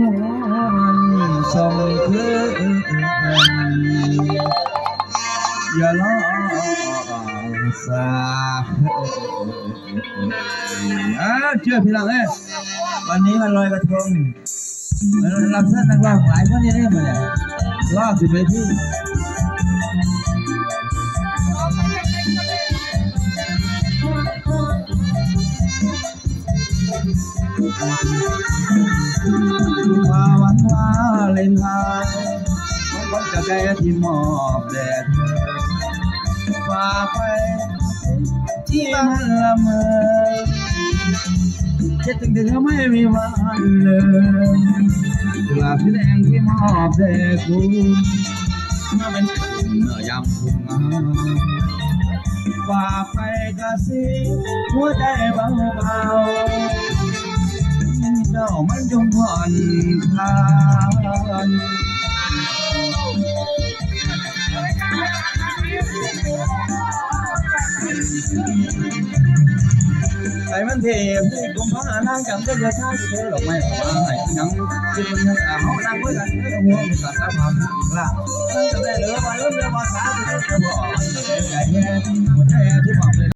อนส่งเพื่นอย่าล้อสาอ่เชื่อพี่ลังเลยวันนี้มันลอยกระทงมันรับเส้นนักว่างหลายคนยังได้หมดเลยรอบสิบไปที่ ว่าวันวาเลนไทน์ของคนกะแก่ที่มอบแด่เธอฝากไปที่บ้านละเมอคิดถึงเธอไม่มีวันเลยกุหลาบสีแดงที่มอบแด่คุณมาเป็นคุณยามคุณงามฝากไปกะสิหัวใจเบาๆ จ้ามันจงผ่อนคลายไอ้มันเทพที่กุมภานั่งจำได้เยท่าที่เธอหลอกไม่ออกมาไหนยังยืนยังอ่าเขานั่งเพื่อกันเธอหัวมีสารความอีกล่ะนั่งจำได้เหลือวันเริ่มเรียกว่าสาที่เธอบอกใจแย่หัวใจที่บอก